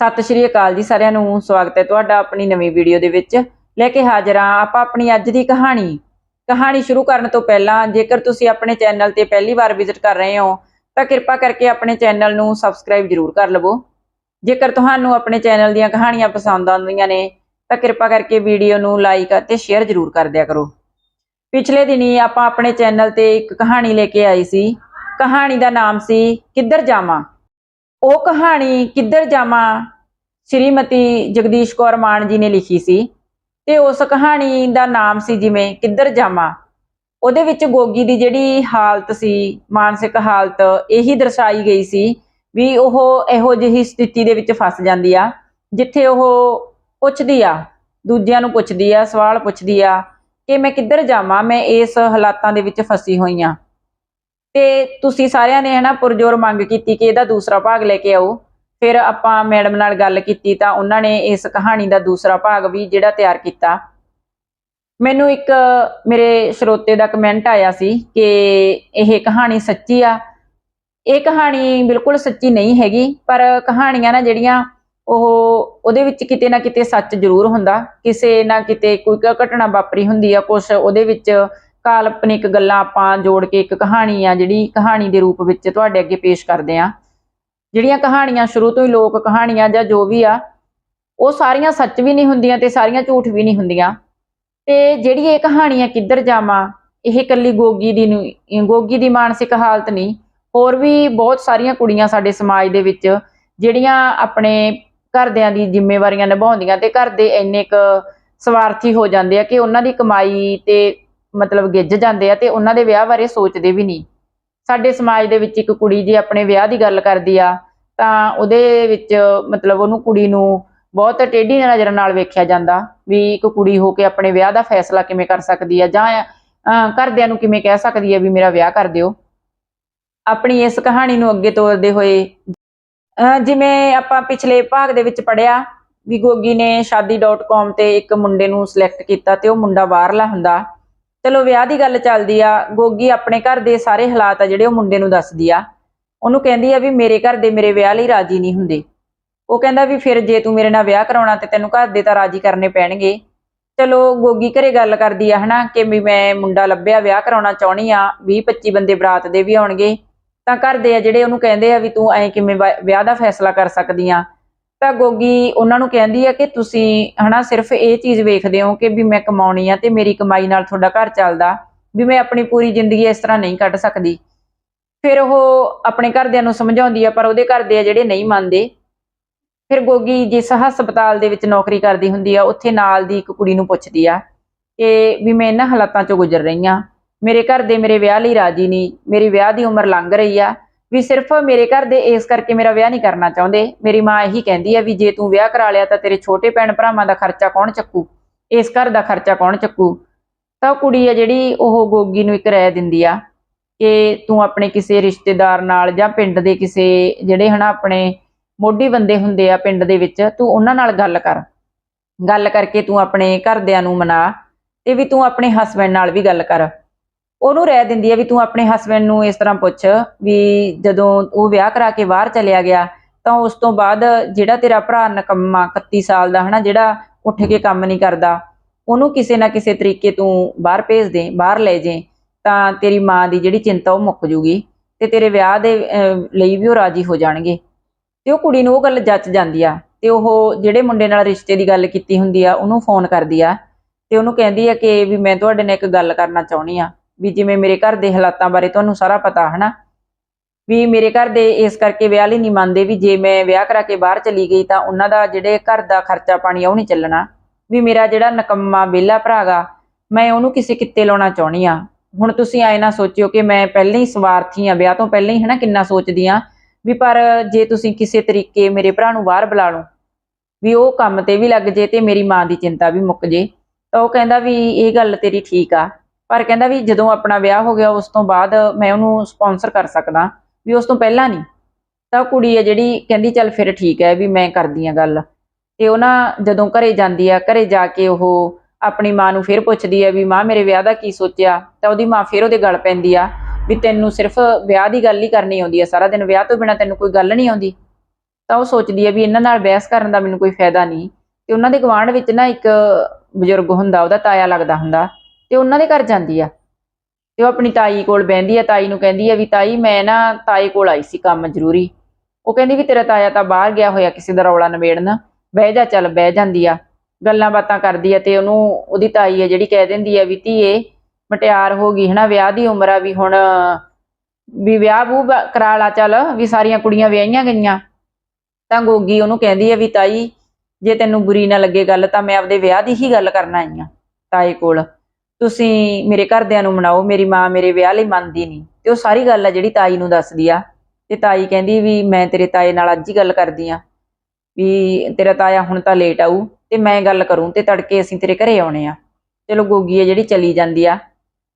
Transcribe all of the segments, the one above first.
ਸਤਿ ਸ਼੍ਰੀ ਅਕਾਲ ਜੀ ਸਾਰਿਆਂ ਨੂੰ। ਸਵਾਗਤ ਹੈ ਤੁਹਾਡਾ ਆਪਣੀ ਨਵੀਂ ਵੀਡੀਓ ਦੇ ਵਿੱਚ। ਲੈ ਕੇ ਹਾਜ਼ਰ ਹਾਂ ਆਪਾਂ ਆਪਣੀ ਅੱਜ ਦੀ ਕਹਾਣੀ। ਕਹਾਣੀ ਸ਼ੁਰੂ ਕਰਨ ਤੋਂ ਪਹਿਲਾਂ ਜੇਕਰ ਤੁਸੀਂ ਆਪਣੇ ਚੈਨਲ ਤੇ ਪਹਿਲੀ ਵਾਰ ਵਿਜ਼ਿਟ ਕਰ ਰਹੇ ਹੋ, ਤਾਂ ਕਿਰਪਾ ਕਰਕੇ ਆਪਣੇ ਚੈਨਲ ਨੂੰ ਸਬਸਕ੍ਰਾਈਬ ਜ਼ਰੂਰ ਕਰ ਲਵੋ। ਜੇਕਰ ਤੁਹਾਨੂੰ ਆਪਣੇ ਚੈਨਲ ਦੀਆਂ ਕਹਾਣੀਆਂ ਪਸੰਦ ਆਉਂਦੀਆਂ ਨੇ, ਤਾਂ ਕਿਰਪਾ ਕਰਕੇ ਵੀਡੀਓ ਨੂੰ ਲਾਈਕ ਅਤੇ ਸ਼ੇਅਰ ਜ਼ਰੂਰ ਕਰ ਦਿਆ ਕਰੋ। ਪਿਛਲੇ ਦਿਨੀ ਆਪਾਂ ਆਪਣੇ ਚੈਨਲ ਤੇ ਇੱਕ ਕਹਾਣੀ ਲੈ ਕੇ ਆਈ ਸੀ। ਕਹਾਣੀ ਦਾ ਨਾਮ ਸੀ, ਕਿੱਧਰ ਜਾਵਾਂ? ਉਹ ਕਹਾਣੀ ਕਿੱਧਰ ਜਾਵਾਂ? ਸ਼੍ਰੀਮਤੀ ਜਗਦੀਸ਼ ਕੌਰ ਮਾਨ ਜੀ ਨੇ ਲਿਖੀ ਸੀ ਤੇ ਉਸ ਕਹਾਣੀ ਦਾ ਨਾਮ ਸੀ ਜਿਵੇਂ ਕਿੱਧਰ ਜਾਵਾਂ? ਉਹਦੇ ਵਿੱਚ ਗੋਗੀ ਦੀ ਜਿਹੜੀ ਹਾਲਤ ਸੀ, ਮਾਨਸਿਕ ਹਾਲਤ, ਇਹੀ ਦਰਸਾਈ ਗਈ ਸੀ ਵੀ ਉਹ ਇਹੋ ਜਿਹੀ ਸਥਿਤੀ ਦੇ ਵਿੱਚ ਫਸ ਜਾਂਦੀ ਆ, ਜਿੱਥੇ ਉਹ ਪੁੱਛਦੀ ਆ, ਦੂਜਿਆਂ ਨੂੰ ਪੁੱਛਦੀ ਆ, ਸਵਾਲ ਪੁੱਛਦੀ ਆ ਕਿ ਮੈਂ ਕਿੱਧਰ ਜਾਵਾਂ? ਮੈਂ ਇਸ ਹਾਲਾਤਾਂ ਦੇ ਵਿੱਚ ਫਸੀ ਹੋਈ ਆ। ਤੇ ਤੁਸੀਂ ਸਾਰਿਆਂ ਨੇ ਹਨਾ ਪੁਰਜੋਰ ਮੰਗ ਕੀਤੀ ਕਿ ਇਹਦਾ ਦੂਸਰਾ ਭਾਗ ਲੈ ਕੇ ਆਓ। ਫਿਰ ਆਪਾਂ ਮੈਡਮ ਨਾਲ ਗੱਲ ਕੀਤੀ ਤਾਂ ਉਹਨਾਂ ਨੇ ਇਸ ਕਹਾਣੀ ਦਾ ਦੂਸਰਾ ਭਾਗ ਵੀ ਜਿਹੜਾ ਤਿਆਰ ਕੀਤਾ। ਮੈਨੂੰ ਇੱਕ ਮੇਰੇ ਸਰੋਤੇ ਦਾ ਕਮੈਂਟ ਆਇਆ ਸੀ ਕਿ ਇਹ ਕਹਾਣੀ ਸੱਚੀ ਆ। ਇਹ ਕਹਾਣੀ ਬਿਲਕੁਲ ਸੱਚੀ ਨਹੀਂ ਹੈਗੀ, ਪਰ ਕਹਾਣੀਆਂ ਨਾ ਜਿਹੜੀਆਂ ਉਹ ਉਹਦੇ ਵਿੱਚ ਕਿਤੇ ਨਾ ਕਿਤੇ ਸੱਚ ਜ਼ਰੂਰ ਹੁੰਦਾ। ਕਿਸੇ ਨਾ ਕਿਤੇ ਕੋਈ ਘਟਨਾ ਵਾਪਰੀ ਹੁੰਦੀ ਆ ਕੁਝ ਉਹਦੇ ਵਿੱਚ ਕਾਲਪਨਿਕ ਗੱਲਾਂ ਆਪਾਂ ਜੋੜ ਕੇ ਇੱਕ ਕਹਾਣੀ ਆ, ਜਿਹੜੀ ਕਹਾਣੀ ਦੇ ਰੂਪ ਵਿੱਚ ਤੁਹਾਡੇ ਅੱਗੇ ਪੇਸ਼ ਕਰਦੇ ਆ। ਜਿਹੜੀਆਂ ਕਹਾਣੀਆਂ ਸ਼ੁਰੂ ਤੋਂ ਹੀ ਲੋਕ ਕਹਾਣੀਆਂ ਜਾਂ ਜੋ ਵੀ ਆ, ਉਹ ਸਾਰੀਆਂ ਸੱਚ ਵੀ ਨਹੀਂ ਹੁੰਦੀਆਂ ਤੇ ਸਾਰੀਆਂ ਝੂਠ ਵੀ ਨਹੀਂ ਹੁੰਦੀਆਂ। ਤੇ ਜਿਹੜੀ ਇਹ ਕਹਾਣੀ ਕਿੱਧਰ ਜਾਵਾਂ, ਇਹ ਇਕੱਲੀ ਗੋਗੀ ਦੀ ਨੂੰ ਗੋਗੀ ਦੀ ਮਾਨਸਿਕ ਹਾਲਤ ਨਹੀਂ, ਹੋਰ ਵੀ ਬਹੁਤ ਸਾਰੀਆਂ ਕੁੜੀਆਂ ਸਾਡੇ ਸਮਾਜ ਦੇ ਵਿੱਚ, ਜਿਹੜੀਆਂ ਆਪਣੇ ਘਰਦਿਆਂ ਦੀ ਜ਼ਿੰਮੇਵਾਰੀਆਂ ਨਿਭਾਉਂਦੀਆਂ ਤੇ ਘਰ ਦੇ ਇੰਨੇ ਕ ਸਵਾਰਥੀ ਹੋ ਜਾਂਦੇ ਆ ਕਿ ਉਹਨਾਂ ਦੀ ਕਮਾਈ ਤੇ ਮਤਲਬ ਗਿੱਜ ਜਾਂਦੇ ਆ ਤੇ ਉਹਨਾਂ ਦੇ ਵਿਆਹ ਬਾਰੇ ਸੋਚਦੇ ਵੀ ਨਹੀਂ। ਸਾਡੇ ਸਮਾਜ ਦੇ ਵਿੱਚ ਇੱਕ ਕੁੜੀ ਜੇ ਆਪਣੇ ਵਿਆਹ ਦੀ ਗੱਲ ਕਰਦੀ ਆ ਤਾਂ ਉਹਦੇ ਵਿੱਚ ਮਤਲਬ ਉਹਨੂੰ ਕੁੜੀ ਨੂੰ ਬਹੁਤ ਟੇਢੀ ਨਜ਼ਰ ਨਾਲ ਵੇਖਿਆ ਜਾਂਦਾ ਵੀ ਇੱਕ ਕੁੜੀ ਹੋ ਕੇ ਆਪਣੇ ਵਿਆਹ ਦਾ ਫੈਸਲਾ ਕਿਵੇਂ ਕਰ ਸਕਦੀ ਆ ਜਾਂ ਘਰਦਿਆਂ ਨੂੰ ਕਿਵੇਂ ਕਹਿ ਸਕਦੀ ਆ ਵੀ ਮੇਰਾ ਵਿਆਹ ਕਰ ਦਿਓ। ਆਪਣੀ ਇਸ ਕਹਾਣੀ ਨੂੰ ਅੱਗੇ ਤੋਰਦੇ ਹੋਏ ਅਹ, ਜਿਵੇਂ ਆਪਾਂ ਪਿਛਲੇ ਭਾਗ ਦੇ ਵਿੱਚ ਪੜਿਆ ਵੀ ਗੋਗੀ ਨੇ ਸ਼ਾਦੀ.com ਤੇ ਇੱਕ ਮੁੰਡੇ ਨੂੰ ਸਿਲੈਕਟ ਕੀਤਾ ਤੇ ਉਹ ਮੁੰਡਾ ਬਾਹਰਲਾ ਹੁੰਦਾ। ਚਲੋ ਵਿਆਹ ਦੀ ਗੱਲ ਚੱਲਦੀ ਆ, ਗੋਗੀ ਆਪਣੇ ਘਰ ਦੇ ਸਾਰੇ ਹਾਲਾਤ ਆ ਜਿਹੜੇ ਉਹ ਮੁੰਡੇ ਨੂੰ ਦੱਸਦੀ ਆ। ਉਹਨੂੰ ਕਹਿੰਦੀ ਆ ਵੀ ਮੇਰੇ ਘਰ ਦੇ ਮੇਰੇ ਵਿਆਹ ਲਈ ਰਾਜੀ ਨਹੀਂ ਹੁੰਦੇ। ਉਹ ਕਹਿੰਦਾ ਵੀ ਫਿਰ ਜੇ ਤੂੰ ਮੇਰੇ ਨਾਲ ਵਿਆਹ ਕਰਾਉਣਾ ਤੇ ਤੈਨੂੰ ਘਰ ਦੇ ਤਾਂ ਰਾਜੀ ਕਰਨੇ ਪੈਣਗੇ। ਚਲੋ ਗੋਗੀ ਘਰੇ ਗੱਲ ਕਰਦੀ ਆ ਹਨਾ ਕਿ ਵੀ ਮੈਂ ਮੁੰਡਾ ਲੱਭਿਆ, ਵਿਆਹ ਕਰਾਉਣਾ ਚਾਹਣੀ ਆ 20 25 ਬੰਦੇ ਬਰਾਤ ਦੇ ਵੀ ਆਉਣਗੇ। ਤਾਂ ਘਰ ਦੇ ਆ ਜਿਹੜੇ ਉਹਨੂੰ ਕਹਿੰਦੇ ਆ ਵੀ ਤੂੰ ਐ ਕਿਵੇਂ ਵਿਆਹ ਦਾ ਫੈਸਲਾ ਕਰ ਸਕਦੀ ਆ। ਤਾਂ ਗੋਗੀ ਉਹਨਾਂ ਨੂੰ ਕਹਿੰਦੀ ਆ ਕਿ ਤੁਸੀਂ ਹਨਾ ਸਿਰਫ ਇਹ ਚੀਜ਼ ਵੇਖਦੇ ਹੋ ਕਿ ਵੀ ਮੈਂ ਕਮਾਉਣੀ ਆ ਤੇ ਮੇਰੀ ਕਮਾਈ ਨਾਲ ਤੁਹਾਡਾ ਘਰ ਚੱਲਦਾ, ਵੀ ਮੈਂ ਆਪਣੀ ਪੂਰੀ ਜ਼ਿੰਦਗੀ ਇਸ ਤਰ੍ਹਾਂ ਨਹੀਂ ਕੱਢ ਸਕਦੀ। ਫਿਰ ਉਹ ਆਪਣੇ ਘਰਦਿਆਂ ਨੂੰ ਸਮਝਾਉਂਦੀ ਆ, ਪਰ ਉਹਦੇ ਘਰਦੇ ਆ ਜਿਹੜੇ ਨਹੀਂ ਮੰਨਦੇ। ਫਿਰ ਗੋਗੀ ਜਿਸ ਹਸਪਤਾਲ ਦੇ ਵਿੱਚ ਨੌਕਰੀ ਕਰਦੀ ਹੁੰਦੀ ਆ, ਉੱਥੇ ਨਾਲ ਦੀ ਇੱਕ ਕੁੜੀ ਨੂੰ ਪੁੱਛਦੀ ਆ ਕਿ ਵੀ ਮੈਂ ਇਹਨਾਂ ਹਾਲਾਤਾਂ ਚੋਂ ਗੁਜ਼ਰ ਰਹੀ ਆ, ਮੇਰੇ ਘਰ ਦੇ ਮੇਰੇ ਵਿਆਹ ਲਈ ਰਾਜੀ ਨਹੀਂ, ਮੇਰੀ ਵਿਆਹ ਦੀ ਉਮਰ ਲੰਘ ਰਹੀ ਆ ਵੀ ਸਿਰਫ ਮੇਰੇ ਘਰ ਦੇ ਇਸ ਕਰਕੇ ਮੇਰਾ ਵਿਆਹ ਨਹੀਂ ਕਰਨਾ ਚਾਹੁੰਦੇ। ਮੇਰੀ ਮਾਂ ਇਹੀ ਕਹਿੰਦੀ ਆ ਵੀ ਜੇ ਤੂੰ ਵਿਆਹ ਕਰਾ ਲਿਆ ਤਾਂ ਤੇਰੇ ਛੋਟੇ ਭੈਣ ਭਰਾਵਾਂ ਦਾ ਖਰਚਾ ਕੌਣ ਚੱਕੂ? ਇਸ ਘਰ ਦਾ ਖਰਚਾ ਕੌਣ ਚੱਕੂ? ਤਾਂ ਉਹ ਕੁੜੀ ਆ ਜਿਹੜੀ ਉਹ ਗੋਗੀ ਨੂੰ ਇੱਕ ਰਾਏ ਦਿੰਦੀ ਆ ਕਿ ਤੂੰ ਆਪਣੇ ਕਿਸੇ ਰਿਸ਼ਤੇਦਾਰ ਨਾਲ ਜਾਂ ਪਿੰਡ ਦੇ ਕਿਸੇ ਜਿਹੜੇ ਹਨਾ ਆਪਣੇ ਮੋਢੀ ਬੰਦੇ ਹੁੰਦੇ ਆ ਪਿੰਡ ਦੇ ਵਿੱਚ, ਤੂੰ ਉਹਨਾਂ ਨਾਲ ਗੱਲ ਕਰ। ਗੱਲ ਕਰਕੇ ਤੂੰ ਆਪਣੇ ਘਰਦਿਆਂ ਨੂੰ ਮਨਾ ਤੇ ਵੀ ਤੂੰ ਆਪਣੇ ਹਸਬੰਡ ਨਾਲ ਵੀ ਗੱਲ ਕਰ। ਉਹਨੂੰ ਰਹਿ ਦਿੰਦੀ ਆ ਵੀ ਤੂੰ ਆਪਣੇ ਹਸਬੰਡ ਨੂੰ ਇਸ ਤਰ੍ਹਾਂ ਪੁੱਛ ਵੀ ਜਦੋਂ ਉਹ ਵਿਆਹ ਕਰਾ ਕੇ ਬਾਹਰ ਚਲਿਆ ਗਿਆ, ਤਾਂ ਉਸ ਤੋਂ ਬਾਅਦ ਜਿਹੜਾ ਤੇਰਾ ਭਰਾ ਨਕੰਮਾ 31 ਸਾਲ ਦਾ ਹਨਾ, ਜਿਹੜਾ ਉੱਠ ਕੇ ਕੰਮ ਨਹੀਂ ਕਰਦਾ, ਉਹਨੂੰ ਕਿਸੇ ਨਾ ਕਿਸੇ ਤਰੀਕੇ ਤੂੰ ਬਾਹਰ ਭੇਜ ਦੇ, ਬਾਹਰ ਲੈ ਜੇ, ਤਾਂ ਤੇਰੀ ਮਾਂ ਦੀ ਜਿਹੜੀ ਚਿੰਤਾ ਉਹ ਮੁੱਕ ਜੂਗੀ ਤੇ ਤੇਰੇ ਵਿਆਹ ਦੇ ਲਈ ਵੀ ਉਹ ਰਾਜੀ ਹੋ ਜਾਣਗੇ। ਤੇ ਉਹ ਕੁੜੀ ਨੂੰ ਉਹ ਗੱਲ ਜੱਚ ਜਾਂਦੀ ਆ ਤੇ ਉਹ ਜਿਹੜੇ ਮੁੰਡੇ ਨਾਲ ਰਿਸ਼ਤੇ ਦੀ ਗੱਲ ਕੀਤੀ ਹੁੰਦੀ ਆ, ਉਹਨੂੰ ਫੋਨ ਕਰਦੀ ਆ ਤੇ ਉਹਨੂੰ ਕਹਿੰਦੀ ਆ ਕਿ ਵੀ ਮੈਂ ਤੁਹਾਡੇ ਨਾਲ ਇੱਕ ਗੱਲ ਕਰਨਾ ਚਾਹੁੰਦੀ ਆ। ਵੀ ਜਿਵੇਂ ਮੇਰੇ ਘਰ ਦੇ ਹਾਲਾਤਾਂ ਬਾਰੇ ਤੁਹਾਨੂੰ ਸਾਰਾ ਪਤਾ, ਹਨਾ? ਵੀ ਮੇਰੇ ਘਰ ਦੇ ਇਸ ਕਰਕੇ ਵਿਆਹ ਲਈ ਨਹੀਂ ਮੰਨਦੇ ਵੀ ਜੇ ਮੈਂ ਵਿਆਹ ਕਰਾ ਕੇ ਬਾਹਰ ਚਲੀ ਗਈ ਤਾਂ ਉਹਨਾਂ ਦਾ ਜਿਹੜੇ ਘਰ ਦਾ ਖਰਚਾ ਪਾਣੀ ਉਹ ਨਹੀਂ ਚੱਲਣਾ। ਵੀ ਮੇਰਾ ਜਿਹੜਾ ਨਕੰਮਾ ਵਿਹਲਾ ਭਰਾਗਾ ਮੈਂ ਉਹਨੂੰ ਕਿਸੇ ਕਿੱਤੇ ਲਾਉਣਾ ਚਾਹੁੰਦੀ ਆ ਹੁਣ ਤੁਸੀਂ ਐ ਨਾ ਸੋਚਿਓ ਕਿ ਮੈਂ ਪਹਿਲਾਂ ਹੀ ਸਵਾਰਥੀ ਆ ਵਿਆਹ ਤੋਂ ਪਹਿਲਾਂ ਹੀ, ਹਨਾ, ਕਿੰਨਾ ਸੋਚਦੀ ਆ ਵੀ ਪਰ ਜੇ ਤੁਸੀਂ ਕਿਸੇ ਤਰੀਕੇ ਮੇਰੇ ਭਰਾ ਨੂੰ ਬਾਹਰ ਬੁਲਾ ਲਓ, ਵੀ ਉਹ ਕੰਮ ਤੇ ਵੀ ਲੱਗ ਜੇ ਤੇ ਮੇਰੀ ਮਾਂ ਦੀ ਚਿੰਤਾ ਵੀ ਮੁੱਕ ਜੇ, ਤਾਂ ਉਹ ਕਹਿੰਦਾ ਵੀ ਇਹ ਗੱਲ ਤੇਰੀ ਠੀਕ ਆ। ਪਰ ਕਹਿੰਦਾ ਵੀ ਜਦੋਂ ਆਪਣਾ ਵਿਆਹ ਹੋ ਗਿਆ, ਉਸ ਤੋਂ ਬਾਅਦ ਮੈਂ ਉਹਨੂੰ ਸਪਾਂਸਰ ਕਰ ਸਕਦਾ, ਵੀ ਉਸ ਤੋਂ ਪਹਿਲਾਂ ਨਹੀਂ। ਤਾਂ ਉਹ ਕੁੜੀ ਹੈ ਜਿਹੜੀ, ਕਹਿੰਦੀ ਚੱਲ ਫਿਰ ਠੀਕ ਹੈ ਵੀ ਮੈਂ ਕਰਦੀ ਆ ਗੱਲ। ਤੇ ਉਹ ਨਾ ਜਦੋਂ ਘਰੇ ਜਾਂਦੀ ਆ, ਘਰੇ ਜਾ ਕੇ ਉਹ ਆਪਣੀ ਮਾਂ ਨੂੰ ਫਿਰ ਪੁੱਛਦੀ ਆ ਵੀ, ਮਾਂ, ਮੇਰੇ ਵਿਆਹ ਦਾ ਕੀ ਸੋਚਿਆ? ਤਾਂ ਉਹਦੀ ਮਾਂ ਫਿਰ ਉਹਦੇ ਗਲ ਪੈਂਦੀ ਆ ਵੀ ਤੈਨੂੰ ਸਿਰਫ ਵਿਆਹ ਦੀ ਗੱਲ ਹੀ ਕਰਨੀ ਆਉਂਦੀ ਆ। ਸਾਰਾ ਦਿਨ ਵਿਆਹ ਤੋਂ ਬਿਨਾ ਤੈਨੂੰ ਕੋਈ ਗੱਲ ਨਹੀਂ ਆਉਂਦੀ। ਤਾਂ ਉਹ ਸੋਚਦੀ ਹੈ ਵੀ ਇਹਨਾਂ ਨਾਲ ਬਹਿਸ ਕਰਨ ਦਾ ਮੈਨੂੰ ਕੋਈ ਫਾਇਦਾ ਨਹੀਂ। ਤੇ ਉਹਨਾਂ ਦੇ ਗਵਾਂਢ ਵਿੱਚ ਨਾ ਇੱਕ ਬਜ਼ੁਰਗ ਹੁੰਦਾ, ਉਹਦਾ ਤਾਇਆ ਲੱਗਦਾ ਹੁੰਦਾ। ਤੇ ਉਹਨਾਂ ਦੇ ਘਰ ਜਾਂਦੀ ਆ। ਤੇ ਉਹ ਆਪਣੀ ਤਾਈ ਕੋਲ ਬਹਿੰਦੀ ਆ, ਤਾਈ ਨੂੰ ਕਹਿੰਦੀ ਆ ਵੀ ਤਾਈ, ਮੈਂ ਨਾ ਤਾਈ ਕੋਲ ਆਈ ਸੀ ਕੰਮ ਜ਼ਰੂਰੀ। ਉਹ ਕਹਿੰਦੀ ਵੀ ਤੇਰਾ ਤਾਇਆ ਤਾਂ ਬਾਹਰ ਗਿਆ ਹੋਇਆ ਕਿਸੇ ਦਾ ਰੌਲਾ ਨਿਬੇੜਨ। ਬਹਿ ਜਾ, ਚੱਲ ਬਹਿ ਜਾਂਦੀ ਆ। ਗੱਲਾਂ ਬਾਤਾਂ ਕਰਦੀ ਆ ਤੇ ਉਹਨੂੰ, ਉਹਦੀ ਤਾਈ ਆ ਜਿਹੜੀ ਕਹਿ ਦਿੰਦੀ ਆ ਵੀ ਧੀਏ, ਮਟਿਆਰ ਹੋ ਗਈ ਹਨਾ, ਵਿਆਹ ਦੀ ਉਮਰ ਆ ਵੀ ਹੁਣ, ਵੀ ਵਿਆਹ ਬੂ, ਕਰਾ ਲਾ ਚੱਲ, ਵੀ ਸਾਰੀਆਂ ਕੁੜੀਆਂ ਵਿਆਹੀਆਂ ਗਈਆਂ। ਤਾਂ ਗੋਗੀ ਉਹਨੂੰ ਕਹਿੰਦੀ ਆ ਵੀ ਤਾਈ, ਜੇ ਤੈਨੂੰ ਬੁਰੀ ਨਾ ਲੱਗੇ ਗੱਲ, ਤਾਂ ਮੈਂ ਆਪਦੇ ਵਿਆਹ ਦੀ ਹੀ ਗੱਲ ਕਰਨ ਆਈ ਆ, ਤਾਏ ਕੋਲ। ਤੁਸੀਂ ਮੇਰੇ ਘਰਦਿਆਂ ਨੂੰ ਮਨਾਓ, ਮੇਰੀ ਮਾਂ ਮੇਰੇ ਵਿਆਹ ਲਈ ਮੰਨਦੀ ਨਹੀਂ। ਤੇ ਉਹ ਸਾਰੀ ਗੱਲ ਆ ਜਿਹੜੀ ਤਾਈ ਨੂੰ ਦੱਸਦੀ ਆ। ਤੇ ਤਾਈ ਕਹਿੰਦੀ ਵੀ ਮੈਂ ਤੇਰੇ ਤਾਏ ਨਾਲ ਅੱਜ ਹੀ ਗੱਲ ਕਰਦੀ ਆ। ਵੀ ਤੇਰਾ ਤਾਇਆ ਹੁਣ ਤਾਂ ਲੇਟ ਆਊ, ਤੇ ਮੈਂ ਗੱਲ ਕਰੂੰ, ਤੇ ਤੜਕੇ ਅਸੀਂ ਤੇਰੇ ਘਰੇ ਆਉਣੇ ਆ। ਚਲੋ ਗੋਗੀ ਆ ਜਿਹੜੀ ਚਲੀ ਜਾਂਦੀ ਆ,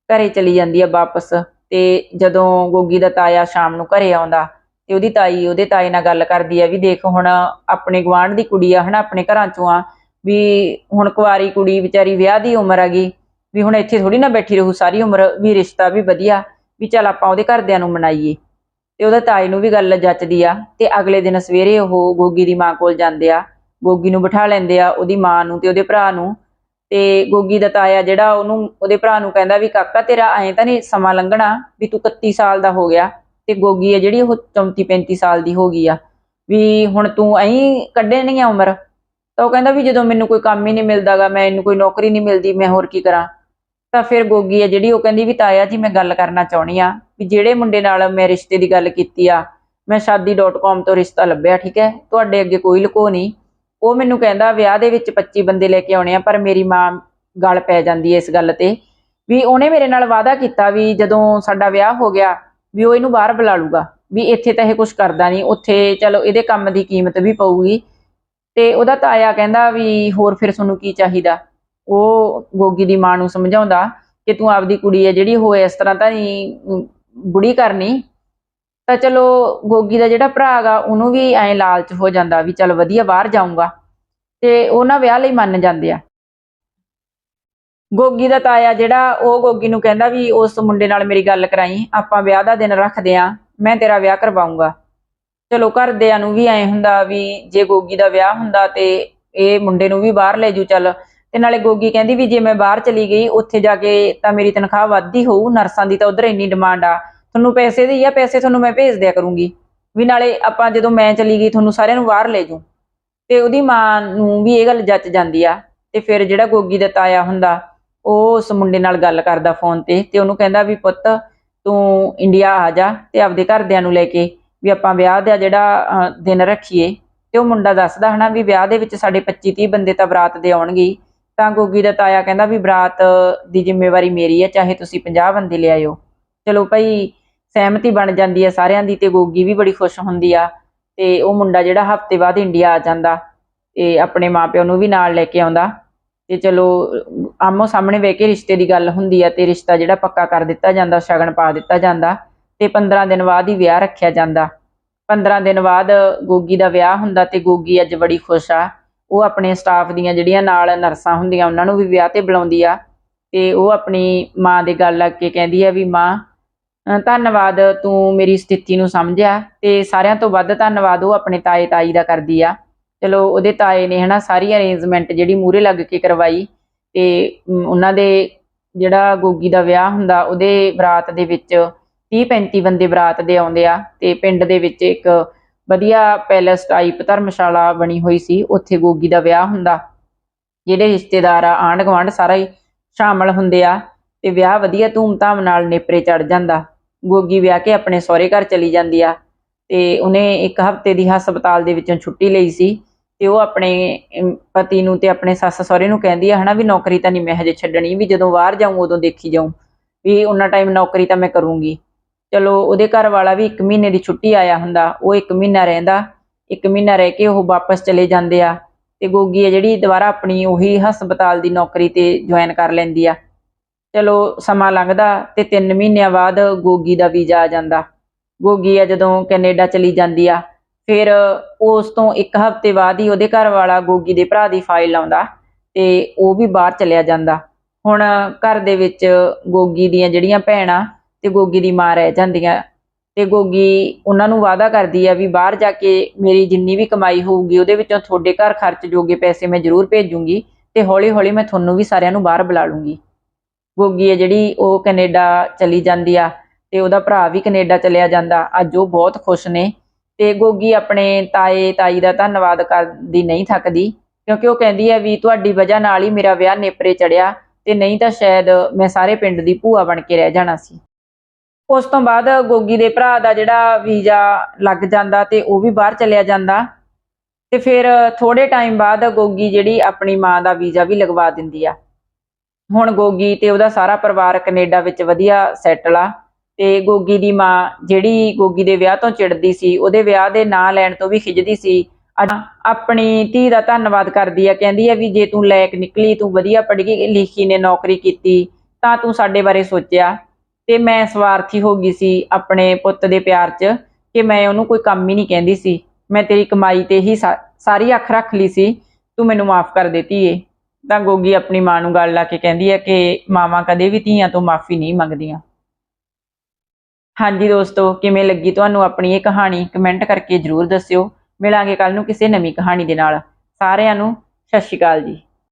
ਘਰੇ ਚਲੀ ਜਾਂਦੀ ਆ ਵਾਪਸ। ਤੇ ਜਦੋਂ ਗੋਗੀ ਦਾ ਤਾਇਆ ਸ਼ਾਮ ਨੂੰ ਘਰੇ ਆਉਂਦਾ, ਤੇ ਉਹਦੀ ਤਾਈ ਉਹਦੇ ਤਾਏ ਨਾਲ ਗੱਲ ਕਰਦੀ ਆ ਵੀ ਦੇਖ ਹੁਣ ਆਪਣੇ ਗਵਾਂਢ ਦੀ ਕੁੜੀ ਆ, ਹਨਾ, ਆਪਣੇ ਘਰਾਂ ਚੋਂ ਆ। ਵੀ ਹੁਣ ਕੁਆਰੀ ਕੁੜੀ ਵਿਚਾਰੀ ਵਿਆਹ ਦੀ ਉਮਰ ਆ ਗਈ ਵੀ ਹੁਣ ਇੱਥੇ ਥੋੜੀ ਨਾ ਬੈਠੀ ਰਹੂ, ਸਾਰੀ ਉਮਰ ਵੀ ਰਿਸ਼ਤਾ ਵੀ ਵਧੀਆ, ਵੀ ਚੱਲ ਆਪਾਂ ਉਹਦੇ ਘਰਦਿਆਂ ਨੂੰ ਮਨਾਈਏ। ਤੇ ਉਹਦਾ ਤਾਏ ਨੂੰ ਵੀ ਗੱਲ ਜੱਚਦੀ ਆ, ਤੇ ਅਗਲੇ ਦਿਨ ਸਵੇਰੇ ਉਹ ਗੋਗੀ ਦੀ ਮਾਂ ਕੋਲ ਜਾਂਦੇ ਆ, ਗੋਗੀ ਨੂੰ ਬਿਠਾ ਲੈਂਦੇ ਆ ਉਹਦੀ ਮਾਂ ਨੂੰ ਤੇ ਉਹਦੇ ਭਰਾ ਨੂੰ। ਤੇ ਗੋਗੀ ਦਾ ਤਾਇਆ ਜਿਹੜਾ ਉਹਨੂੰ, ਉਹਦੇ ਭਰਾ ਨੂੰ ਕਹਿੰਦਾ ਵੀ, ਕਾਕਾ, ਤੇਰਾ ਐਂ ਤਾਂ ਨਹੀਂ ਸਮਾਂ ਲੰਘਣਾ ਵੀ ਤੂੰ 31 ਸਾਲ ਦਾ ਹੋ ਗਿਆ, ਤੇ ਗੋਗੀ ਆ ਜਿਹੜੀ ਉਹ 34 35 ਸਾਲ ਦੀ ਹੋ ਗਈ ਆ, ਵੀ ਹੁਣ ਤੂੰ ਐਂ ਕੱਢਣੀ ਆ ਉਮਰ? ਤਾਂ ਉਹ ਕਹਿੰਦਾ ਵੀ ਜਦੋਂ ਮੈਨੂੰ ਕੋਈ ਕੰਮ ਹੀ ਨਹੀਂ ਮਿਲਦਾਗਾ ਇਹਨੂੰ ਕੋਈ ਨੌਕਰੀ ਨਹੀਂ ਮਿਲਦੀ, ਮੈਂ ਹੋਰ ਕੀ ਕਰਾਂ? ਤਾਂ ਫਿਰ ਗੋਗੀ ਆ ਜਿਹੜੀ ਉਹ ਕਹਿੰਦੀ ਵੀ ਤਾਇਆ ਜੀ ਮੈਂ ਗੱਲ ਕਰਨਾ ਚਾਹਣੀ ਆ ਵੀ ਜਿਹੜੇ ਮੁੰਡੇ ਨਾਲ ਮੈਂ ਰਿਸ਼ਤੇ ਦੀ ਗੱਲ ਕੀਤੀ ਆ, ਮੈਂ ਸ਼ਾਦੀ.com ਤੋਂ ਰਿਸ਼ਤਾ ਲੱਭਿਆ, ਠੀਕ ਹੈ? ਤੁਹਾਡੇ ਅੱਗੇ ਕੋਈ ਲੁਕੋ ਨਹੀਂ। ਉਹ ਮੈਨੂੰ ਕਹਿੰਦਾ ਵਿਆਹ ਦੇ ਵਿੱਚ 25 ਬੰਦੇ ਲੈ ਕੇ ਆਉਣੇ ਆ, ਪਰ ਮੇਰੀ ਮਾਂ ਗੱਲ ਪੈ ਜਾਂਦੀ ਹੈ ਇਸ ਗੱਲ ਤੇ। ਵੀ ਉਹਨੇ ਮੇਰੇ ਨਾਲ ਵਾਅਦਾ ਕੀਤਾ ਵੀ ਜਦੋਂ ਸਾਡਾ ਵਿਆਹ ਹੋ ਗਿਆ, ਵੀ ਉਹ ਇਹਨੂੰ ਬਾਹਰ ਬੁਲਾ ਲੂਗਾ। ਵੀ ਇੱਥੇ ਤਾਂ ਇਹ ਕੁਝ ਕਰਦਾ ਨਹੀਂ, ਉੱਥੇ ਚਲੋ ਇਹਦੇ ਕੰਮ ਦੀ ਕੀਮਤ ਵੀ ਪਊਗੀ। ਤੇ ਉਹਦਾ ਤਾਇਆ ਕਹਿੰਦਾ ਵੀ ਹੋਰ ਫਿਰ ਤੁਹਾਨੂੰ ਕੀ ਚਾਹੀਦਾ? ਉਹ ਗੋਗੀ ਦੀ ਮਾਂ ਨੂੰ ਸਮਝਾਉਂਦਾ ਕਿ ਤੂੰ ਆਪਦੀ ਕੁੜੀ ਹੈ ਜਿਹੜੀ ਉਹ ਇਸ ਤਰ੍ਹਾਂ ਤਾਂ ਨਹੀਂ ਬੁੜੀ ਕਰਨੀ। ਤਾਂ ਚਲੋ ਗੋਗੀ ਦਾ ਜਿਹੜਾ ਭਰਾ ਗਾ ਉਹਨੂੰ ਵੀ ਐਂ ਲਾਲਚ ਹੋ ਜਾਂਦਾ ਵੀ ਚਲ ਵਧੀਆ ਬਾਹਰ ਜਾਊਂਗਾ। ਤੇ ਉਹ ਵਿਆਹ ਲਈ ਮੰਨ ਜਾਂਦੇ ਆ। ਗੋਗੀ ਦਾ ਤਾਇਆ ਜਿਹੜਾ, ਉਹ ਗੋਗੀ ਨੂੰ ਕਹਿੰਦਾ ਵੀ ਉਸ ਮੁੰਡੇ ਨਾਲ ਮੇਰੀ ਗੱਲ ਕਰਾਈ, ਆਪਾਂ ਵਿਆਹ ਦਾ ਦਿਨ ਰੱਖਦੇ ਆ, ਮੈਂ ਤੇਰਾ ਵਿਆਹ ਕਰਵਾਉਂਗਾ ਚਲੋ ਘਰਦਿਆਂ ਨੂੰ ਵੀ ਐਂ ਹੁੰਦਾ ਵੀ ਜੇ ਗੋਗੀ ਦਾ ਵਿਆਹ ਹੁੰਦਾ ਤੇ ਇਹ ਮੁੰਡੇ ਨੂੰ ਵੀ ਬਾਹਰ ਲੈ ਜੂ, ਚੱਲ ਤੇ ਨਾਲੇ ਗੋਗੀ ਕਹਿੰਦੀ ਵੀ ਜੇ ਮੈਂ ਬਾਹਰ ਚਲੀ ਗਈ, ਉੱਥੇ ਜਾ ਕੇ ਤਾਂ ਮੇਰੀ ਤਨਖਾਹ ਵੱਧਦੀ ਹੋਊ, ਨਰਸਾਂ ਦੀ ਤਾਂ ਉਧਰ ਇੰਨੀ ਡਿਮਾਂਡ ਆ। ਤੁਹਾਨੂੰ ਪੈਸੇ ਦੀ ਆ, ਪੈਸੇ ਤੁਹਾਨੂੰ ਮੈਂ ਭੇਜ ਦਿਆ ਕਰੂੰਗੀ। ਵੀ ਨਾਲੇ ਆਪਾਂ ਜਦੋਂ ਮੈਂ ਚਲੀ ਗਈ, ਤੁਹਾਨੂੰ ਸਾਰਿਆਂ ਨੂੰ ਬਾਹਰ ਲੈ ਜੂ ਤੇ ਉਹਦੀ ਮਾਂ ਨੂੰ ਵੀ ਇਹ ਗੱਲ ਜੱਚ ਜਾਂਦੀ ਆ। ਤੇ ਫਿਰ ਜਿਹੜਾ ਗੋਗੀ ਦਾ ਤਾਇਆ ਹੁੰਦਾ, ਉਹ ਉਸ ਮੁੰਡੇ ਨਾਲ ਗੱਲ ਕਰਦਾ ਫੋਨ ਤੇ ਤੇ ਉਹਨੂੰ ਕਹਿੰਦਾ ਵੀ ਪੁੱਤ, ਤੂੰ ਇੰਡੀਆ ਆ ਜਾ ਤੇ ਆਪਦੇ ਘਰਦਿਆਂ ਨੂੰ ਲੈ ਕੇ ਵੀ ਆਪਾਂ ਵਿਆਹ ਦਾ ਜਿਹੜਾ ਦਿਨ ਰੱਖੀਏ। ਤੇ ਉਹ ਮੁੰਡਾ ਦੱਸਦਾ ਹਨਾ ਵੀ ਵਿਆਹ ਦੇ ਵਿੱਚ ਸਾਡੇ 25 30 ਬੰਦੇ ਤਾਂ ਬਰਾਤ ਦੇ ਆਉਣਗੇ ਤਾਂ ਗੋਗੀ ਦਾ ਤਾਇਆ ਕਹਿੰਦਾ ਵੀ ਬਰਾਤ ਦੀ ਜ਼ਿੰਮੇਵਾਰੀ ਮੇਰੀ ਹੈ, ਚਾਹੇ ਤੁਸੀਂ 50 ਬੰਦੇ ਲਿਆਇਓ ਚਲੋ ਭਾਈ, ਸਹਿਮਤੀ ਬਣ ਜਾਂਦੀ ਹੈ ਸਾਰਿਆਂ ਦੀ ਤੇ ਗੋਗੀ ਵੀ ਬੜੀ ਖੁਸ਼ ਹੁੰਦੀ ਆ ਤੇ ਉਹ ਮੁੰਡਾ ਜਿਹੜਾ ਹਫ਼ਤੇ ਬਾਅਦ ਇੰਡੀਆ ਆ ਜਾਂਦਾ ਤੇ ਆਪਣੇ ਮਾਪਿਆਂ ਨੂੰ ਵੀ ਨਾਲ ਲੈ ਕੇ ਆਉਂਦਾ। ਤੇ ਚਲੋ, ਆਮੋ ਸਾਹਮਣੇ ਵੇਖ ਕੇ ਰਿਸ਼ਤੇ ਦੀ ਗੱਲ ਹੁੰਦੀ ਆ ਤੇ ਰਿਸ਼ਤਾ ਜਿਹੜਾ ਪੱਕਾ ਕਰ ਦਿੱਤਾ ਜਾਂਦਾ, ਸ਼ਗਨ ਪਾ ਦਿੱਤਾ ਜਾਂਦਾ ਤੇ 15 ਦਿਨ ਬਾਅਦ ਹੀ ਵਿਆਹ ਰੱਖਿਆ ਜਾਂਦਾ। 15 ਦਿਨ ਬਾਅਦ ਗੋਗੀ ਦਾ ਵਿਆਹ ਹੁੰਦਾ ਤੇ ਗੋਗੀ ਅੱਜ ਬੜੀ ਖੁਸ਼ ਆ। ਉਹ ਆਪਣੇ ਸਟਾਫ ਦੀਆਂ ਜਿਹੜੀਆਂ ਨਾਲ ਨਰਸਾਂ ਹੁੰਦੀਆਂ, ਉਹਨਾਂ ਨੂੰ ਵੀ ਵਿਆਹ ਤੇ ਬੁਲਾਉਂਦੀ ਆ ਤੇ ਉਹ ਆਪਣੀ ਮਾਂ ਦੇ ਗੱਲ ਲੱਗ ਕੇ ਕਹਿੰਦੀ ਆ ਵੀ ਮਾਂ ਧੰਨਵਾਦ ਤੂੰ ਮੇਰੀ ਸਥਿਤੀ ਨੂੰ ਸਮਝਿਆ ਤੇ ਸਾਰਿਆਂ ਤੋਂ ਵੱਧ ਧੰਨਵਾਦ ਉਹ ਆਪਣੇ ਤਾਏ ਤਾਈ ਦਾ ਕਰਦੀ ਆ। ਚਲੋ ਉਹਦੇ ਤਾਏ ਨੇ ਹਨਾ ਸਾਰੀ ਅਰੇਂਜਮੈਂਟ ਜਿਹੜੀ ਮੂਰੇ ਲੱਗ ਕੇ ਕਰਵਾਈ ਤੇ ਉਹਨਾਂ ਦੇ ਜਿਹੜਾ ਗੋਗੀ ਦਾ ਵਿਆਹ ਹੁੰਦਾ, ਉਹਦੇ ਬਰਾਤ ਦੇ ਵਿੱਚ 30 35 ਬੰਦੇ ਬਰਾਤ ਦੇ ਆਉਂਦੇ ਆ ਤੇ ਪਿੰਡ ਦੇ ਵਿੱਚ ਇੱਕ ਵਧੀਆ ਪੈਲੇਸ ਟਾਈਪ ਧਰਮਸ਼ਾਲਾ ਬਣੀ ਹੋਈ ਸੀ, ਉੱਥੇ ਗੋਗੀ ਦਾ ਵਿਆਹ ਹੁੰਦਾ। ਜਿਹੜੇ ਰਿਸ਼ਤੇਦਾਰ ਆ ਆਂਢ ਗੁਆਂਢ ਸਾਰਾ ਹੀ ਸ਼ਾਮਲ ਹੁੰਦੇ ਆ ਤੇ ਵਿਆਹ ਵਧੀਆ ਧੂਮ-ਧਾਮ ਨਾਲ ਨੇਪਰੇ ਚੜ ਜਾਂਦਾ। ਗੋਗੀ ਵਿਆਹ ਕੇ ਆਪਣੇ ਸਹੁਰੇ ਘਰ ਚਲੀ ਜਾਂਦੀ ਆ ਤੇ ਉਹਨੇ ਇੱਕ ਹਫ਼ਤੇ ਦੀ ਹਸਪਤਾਲ ਦੇ ਵਿੱਚੋਂ ਛੁੱਟੀ ਲਈ ਸੀ ਤੇ ਉਹ ਆਪਣੇ ਪਤੀ ਨੂੰ ਤੇ ਆਪਣੇ ਸੱਸ ਸਹੁਰੇ ਨੂੰ ਕਹਿੰਦੀ ਆ ਹਨਾ ਵੀ ਨੌਕਰੀ ਤਾਂ ਨਹੀਂ ਮੈਂ ਹਜੇ ਛੱਡਣੀ, ਵੀ ਜਦੋਂ ਬਾਹਰ ਜਾਊਂ ਉਦੋਂ ਦੇਖੀ ਜਾਊਂ। ਵੀ ਉਹਨਾਂ ਟਾਈਮ ਨੌਕਰੀ ਤਾਂ ਮੈਂ ਕਰੂੰਗੀ। ਚਲੋ ਉਹਦੇ ਘਰ ਵਾਲਾ ਵੀ 1 ਮਹੀਨੇ ਦੀ ਛੁੱਟੀ ਆਇਆ ਹੁੰਦਾ, ਉਹ 1 ਮਹੀਨਾ ਰਹਿੰਦਾ 1 ਮਹੀਨਾ ਰਹਿ ਕੇ ਉਹ ਵਾਪਸ ਚਲੇ ਜਾਂਦੇ ਆ ਤੇ ਗੋਗੀ ਆ ਜਿਹੜੀ ਦੁਬਾਰਾ ਆਪਣੀ ਉਹੀ ਹਸਪਤਾਲ ਦੀ ਨੌਕਰੀ ਤੇ ਜੁਆਇਨ ਕਰ ਲੈਂਦੀ ਆ। ਚਲੋ ਸਮਾਂ ਲੰਘਦਾ ਤੇ 3 ਮਹੀਨਿਆਂ ਬਾਅਦ ਗੋਗੀ ਦਾ ਵੀਜ਼ਾ ਆ ਜਾਂਦਾ। ਗੋਗੀ ਆ ਜਦੋਂ ਕੈਨੇਡਾ ਚਲੀ ਜਾਂਦੀ ਆ, ਫਿਰ ਉਸ ਤੋਂ ਇੱਕ ਹਫ਼ਤੇ ਬਾਅਦ ਹੀ ਉਹਦੇ ਘਰ ਵਾਲਾ ਗੋਗੀ ਦੇ ਭਰਾ ਦੀ ਫਾਈਲ ਆਉਂਦਾ ਤੇ ਉਹ ਵੀ ਬਾਹਰ ਚਲਿਆ ਜਾਂਦਾ। ਹੁਣ ਘਰ ਦੇ ਵਿੱਚ ਗੋਗੀ ਦੀਆਂ ਜਿਹੜੀਆਂ ਭੈਣਾਂ ਤੇ ਗੋਗੀ ਦੀ ਮਾਂ ਰਹਿ ਜਾਂਦੀਆਂ। ਤੇ ਗੋਗੀ ਉਹਨਾਂ ਨੂੰ ਵਾਅਦਾ ਕਰਦੀ ਆ ਵੀ ਬਾਹਰ ਜਾ ਕੇ ਮੇਰੀ ਜਿੰਨੀ ਵੀ ਕਮਾਈ ਹੋਊਗੀ, ਉਹਦੇ ਵਿੱਚੋਂ ਤੁਹਾਡੇ ਘਰ ਖਰਚ ਜੋਗੇ ਪੈਸੇ ਮੈਂ ਜ਼ਰੂਰ ਭੇਜੂੰਗੀ ਤੇ ਹੌਲੀ ਹੌਲੀ ਮੈਂ ਤੁਹਾਨੂੰ ਵੀ ਸਾਰਿਆਂ ਨੂੰ ਬਾਹਰ ਬੁਲਾ ਲੂੰਗੀ। ਗੋਗੀ ਹੈ ਜਿਹੜੀ ਉਹ ਕੈਨੇਡਾ ਚਲੀ ਜਾਂਦੀ ਆ ਤੇ ਉਹਦਾ ਭਰਾ ਵੀ ਕੈਨੇਡਾ ਚਲਿਆ ਜਾਂਦਾ। ਅੱਜ ਉਹ ਬਹੁਤ ਖੁਸ਼ ਨੇ ਤੇ ਗੋਗੀ ਆਪਣੇ ਤਾਏ, ਤਾਈ ਦਾ ਧੰਨਵਾਦ ਕਰਦੀ ਨਹੀਂ ਥੱਕਦੀ ਕਿਉਂਕਿ ਉਹ ਕਹਿੰਦੀ ਹੈ ਵੀ ਤੁਹਾਡੀ ਵਜ੍ਹਾ ਨਾਲ ਹੀ ਮੇਰਾ ਵਿਆਹ ਨੇਪਰੇ ਚੜਿਆ ਤੇ ਨਹੀਂ ਤਾਂ ਸ਼ਾਇਦ ਮੈਂ ਸਾਰੇ ਪਿੰਡ ਦੀ ਭੂਆ ਬਣ ਕੇ ਰਹਿ ਜਾਣਾ ਸੀ। ਉਸ ਤੋਂ ਬਾਅਦ ਗੋਗੀ ਦੇ ਭਰਾ ਦਾ ਜਿਹੜਾ ਵੀਜ਼ਾ ਲੱਗ ਜਾਂਦਾ ਤੇ ਉਹ ਵੀ ਬਾਹਰ ਚਲਿਆ ਜਾਂਦਾ। ਤੇ ਫਿਰ ਥੋੜੇ ਟਾਈਮ ਬਾਅਦ ਗੋਗੀ ਜਿਹੜੀ ਆਪਣੀ ਮਾਂ ਦਾ ਵੀਜ਼ਾ ਵੀ ਲਗਵਾ ਦਿੰਦੀ ਆ। ਹੁਣ ਗੋਗੀ ਤੇ ਉਹਦਾ ਸਾਰਾ ਪਰਿਵਾਰ ਕੈਨੇਡਾ ਵਿੱਚ ਵਧੀਆ ਸੈਟਲ ਆ ਤੇ ਗੋਗੀ ਦੀ ਮਾਂ ਜਿਹੜੀ ਗੋਗੀ ਦੇ ਵਿਆਹ ਤੋਂ ਚਿੜਦੀ ਸੀ, ਉਹਦੇ ਵਿਆਹ ਦੇ ਨਾਂ ਲੈਣ ਤੋਂ ਵੀ ਖਿਜਦੀ ਸੀ। ਆਪਣੀ ਧੀ ਦਾ ਧੰਨਵਾਦ ਕਰਦੀ ਆ, ਕਹਿੰਦੀ ਆ ਵੀ ਜੇ ਤੂੰ ਲਾਇਕ ਨਿਕਲੀ, ਤੂੰ ਵਧੀਆ ਪੜ੍ਹ ਗਈ ਲਿਖੀ ਨੇ ਨੌਕਰੀ ਕੀਤੀ, ਤਾਂ ਤੂੰ ਸਾਡੇ ਬਾਰੇ ਸੋਚਿਆ। ਤੇ ਮੈਂ ਸਵਾਰਥੀ ਹੋ ਗਈ ਸੀ ਆਪਣੇ ਪੁੱਤ ਦੇ ਪਿਆਰ 'ਚ ਕਿ ਮੈਂ ਉਹਨੂੰ ਕੋਈ ਕੰਮ ਹੀ ਨਹੀਂ ਕਹਿੰਦੀ ਸੀ। ਮੈਂ ਤੇਰੀ ਕਮਾਈ ਤੇ ਹੀ ਸਾਰੀ ਅੱਖ ਰੱਖ ਲਈ ਸੀ। ਤੂੰ ਮੈਨੂੰ ਮਾਫ ਕਰ ਦਿੱਤੀ ਏ ਤਾਂ ਗੋਗੀ ਆਪਣੀ ਮਾਂ ਨੂੰ ਗੱਲ ਲਾ ਕੇ ਕਹਿੰਦੀ ਹੈ ਕਿ ਮਾਵਾਂ ਕਦੇ ਵੀ ਧੀਆਂ ਤੋਂ ਮਾਫੀ ਨਹੀਂ ਮੰਗਦੀਆਂ। ਹਾਂਜੀ ਦੋਸਤੋ, ਕਿਵੇਂ ਲੱਗੀ ਤੁਹਾਨੂੰ ਆਪਣੀ ਇਹ ਕਹਾਣੀ? ਕਮੈਂਟ ਕਰਕੇ ਜਰੂਰ ਦੱਸਿਓ। ਮਿਲਾਂਗੇ ਕੱਲ ਨੂੰ ਕਿਸੇ ਨਵੀਂ ਕਹਾਣੀ ਦੇ ਨਾਲ। ਸਾਰਿਆਂ ਨੂੰ ਸਤਿ ਸ਼੍ਰੀ ਅਕਾਲ ਜੀ।